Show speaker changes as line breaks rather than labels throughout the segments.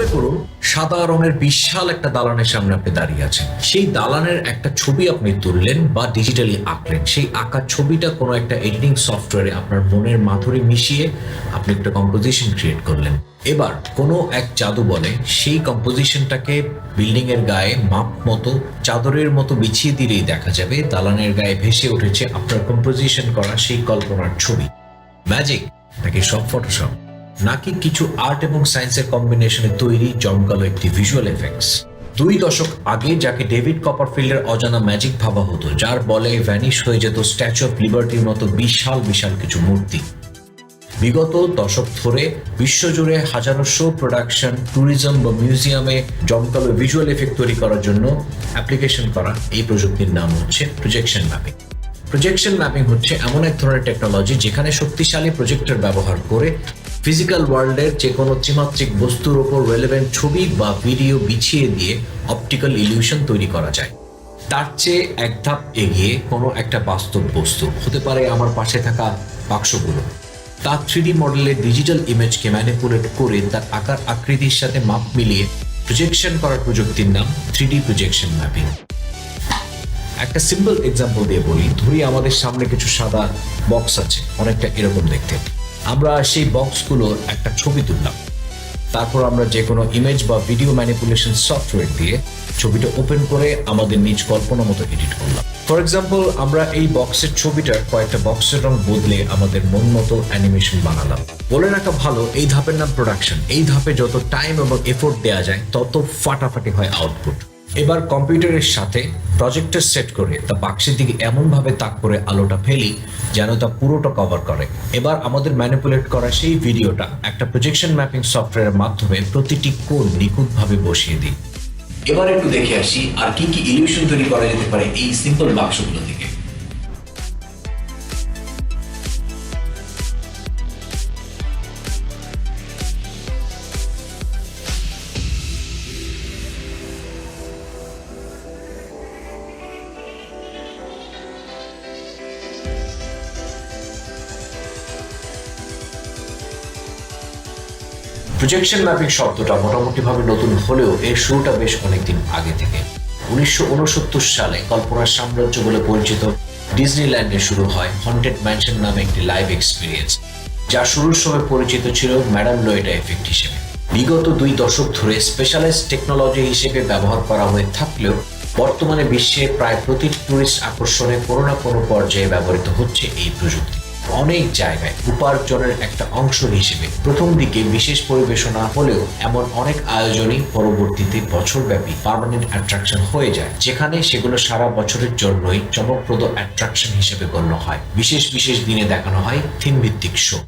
মনে করুন, সাদা রঙের বিশাল একটা দালানের সামনে আপনি দাঁড়িয়ে আছেন। সেই দালানের একটা ছবি আপনি তুললেন বা ডিজিটালি আঁকলেন। সেই আঁকা ছবিটা কোনো একটা এডিটিং সফটওয়্যারে আপনার মনের মাধুরী মিশিয়ে আপনি একটা কম্পোজিশন ক্রিয়েট করলেন। এবার কোনো এক জাদু বলে সেই কম্পোজিশনটাকে বিল্ডিং এর গায়ে মাপ মতো, চাদরের মতো বিছিয়ে দিলেই দেখা যাবে দালানের গায়ে ভেসে উঠেছে আপনার কম্পোজিশন করা সেই কল্পনার ছবি। ম্যাজিক নাকি সব ফটোশপ নাকি কিছু আর্ট এবং সায়েন্সের কম্বিনেশনে তৈরি জমকালো একটি ভিজুয়াল এফেক্টস দুই দশক আগে যাকে ডেভিড কপারফিল্ডের অজানা ম্যাজিক ভাবা হতো, যার বলে ভ্যানিশ হয়ে যেত স্ট্যাচু অফ লিবার্টির মতো বিশাল বিশাল কিছু মূর্তি। বিগত দশক ধরে বিশ্বজুড়ে হাজারো শো প্রোডাকশন ট্যুরিজম বা মিউজিয়ামে জমকালো ভিজুয়াল এফেক্ট তৈরি করার জন্য অ্যাপ্লিকেশন করা এই প্রযুক্তির নাম হচ্ছে প্রজেকশন ম্যাপিং প্রজেকশন ম্যাপিং হচ্ছে এমন এক ধরনের টেকনোলজি যেখানে শক্তিশালী প্রজেক্টর ব্যবহার করে ফিজিক্যাল ওয়ার্ল্ডের যে কোনো ত্রিমাত্রিক বস্তুর ওপর রেলেভেন্ট ছবি বা ভিডিও বিছিয়ে দিয়ে অপটিক্যাল ইলিউশন তৈরি করা যায়। তার চেয়ে এক ধাপ এগিয়ে কোনো একটা বাস্তব বস্তু, হতে পারে আমার পাশে থাকা বাক্সগুলো। তার থ্রিডি মডেলের ডিজিটাল ইমেজকে ম্যানিপুলেট করে তার আকার আকৃতির সাথে মাপ মিলিয়ে প্রজেকশন করার প্রযুক্তির নাম থ্রিডি প্রজেকশন ম্যাপিং একটা সিম্পল এক্সাম্পল দিয়ে বলি, ধরি আমাদের সামনে কিছু সাদা বক্স আছে, অনেকটা এরকম দেখতে। আমরা সেই বক্সগুলোর একটা ছবি তুললাম। তারপর আমরা যে কোনো ইমেজ বা ভিডিও ম্যানিপুলেশন সফটওয়্যার দিয়ে ছবিটা ওপেন করে আমাদের নিজ কল্পনা মতো এডিট করলাম। ফর এক্সাম্পল আমরা এই বক্সের ছবিটার কয়েকটা বক্সের রং বদলে আমাদের মন মতো অ্যানিমেশন বানালাম। বলে রাখা ভালো, এই ধাপের নাম প্রোডাকশন এই ধাপে যত টাইম এবং এফোর্ট দেওয়া যায়, তত ফাটাফাটি হয় আউটপুট এবার কম্পিউটারের সাথে প্রজেক্টর সেট করে তা বাক্সের দিকে এমনভাবে তাক করে আলোটা ফেলি যেন তা পুরোটা কভার করে। এবার আমাদের ম্যানিপুলেট করা সেই ভিডিওটা একটা প্রজেকশন ম্যাপিং সফটওয়্যারের মাধ্যমে প্রতিটি কোণ নিখুঁতভাবে বসিয়ে দিই। এবার একটু দেখে আসি আর কি কি ইলিউশন তৈরি করা যেতে পারে এই সিম্পল বাক্সগুলো থেকে। প্রজেকশন ম্যাপিং শব্দটা মোটামুটিভাবে নতুন হলেও এর শুরুটা বেশ অনেকদিন আগে থেকে। উনিশশো উনসত্তর সালে কল্পনার সাম্রাজ্য বলে পরিচিত ডিজনিল্যান্ডে শুরু হয় হন্টেড ম্যানশন নামে একটি লাইভ এক্সপিরিয়েন্স যা শুরুর সময় পরিচিত ছিল ম্যাডাম লোয়েডা এফেক্ট হিসেবে। বিগত দুই দশক ধরে স্পেশালাইজ টেকনোলজি হিসেবে ব্যবহার করা হয়ে থাকলেও বর্তমানে বিশ্বে প্রায় প্রতি টুরিস্ট আকর্ষণে কোনো না কোনো পর্যায়ে ব্যবহৃত হচ্ছে এই প্রযুক্তি। অনেক জায়গায় উপার্জনের একটা অংশ হিসেবে। প্রথম দিকে বিশেষ পরিবেশনা হলেও এমন অনেক আয়োজনই পরবর্তীতে বছরব্যাপী পার্মানেন্ট অ্যাট্রাকশন হয়ে যায়, যেখানে সেগুলো সারা বছরের জন্যই চমকপ্রদ অ্যাট্রাকশন হিসেবে গণ্য হয়। বিশেষ বিশেষ দিনে দেখানো হয় থিম ভিত্তিক শো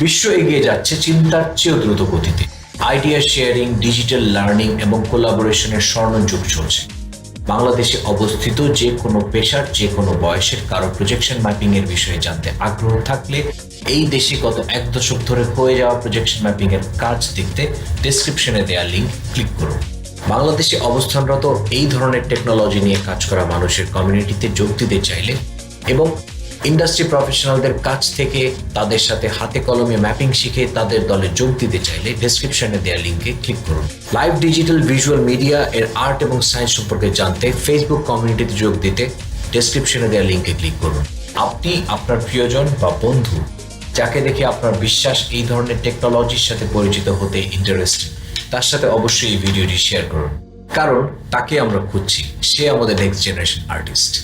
বিশ্ব এগিয়ে যাচ্ছে চিন্তার চেয়েও দ্রুত গতিতে। আইডিয়া শেয়ারিং ডিজিটাল লার্নিং এবং কোলাবোরেশনের স্বর্ণযুগ চলছে। বাংলাদেশে অবস্থিত যে কোনো পেশার, যে কোনো বয়সের কারও প্রজেকশন ম্যাপিং এর বিষয়ে জানতে আগ্রহ থাকলে এই দেশে গত এক দশক ধরে হয়ে যাওয়া প্রজেকশন ম্যাপিং এর কাজ দেখতে ডেসক্রিপশনে দেওয়া লিঙ্ক ক্লিক করুন। বাংলাদেশে অবস্থানরত এই ধরনের টেকনোলজি নিয়ে কাজ করা মানুষের কমিউনিটিতে যোগ দিতে চাইলে এবং ইন্ডাস্ট্রি প্রফেশনালদের কাছ থেকে তাদের সাথে হাতে কলমে ম্যাপিং শিখে তাদের দলে যোগ দিতে চাইলে ডেসক্রিপশনে দেওয়া লিঙ্কে ক্লিক করুন। লাইভ ডিজিটাল ভিজুয়াল মিডিয়া এর আর্ট এবং সায়েন্স সম্পর্কে জানতে ফেসবুক কমিউনিটিতে যোগ দিতে ডেসক্রিপশনে দেওয়া লিঙ্কে ক্লিক করুন। আপনি আপনার প্রিয়জন বা বন্ধু, যাকে দেখে আপনার বিশ্বাস এই ধরনের টেকনোলজির সাথে পরিচিত হতে ইন্টারেস্ট তার সাথে অবশ্যই এই ভিডিওটি শেয়ার করুন। কারণ তাকে আমরা খুঁজছি, সে আমাদের নেক্সট জেনারেশন আর্টিস্ট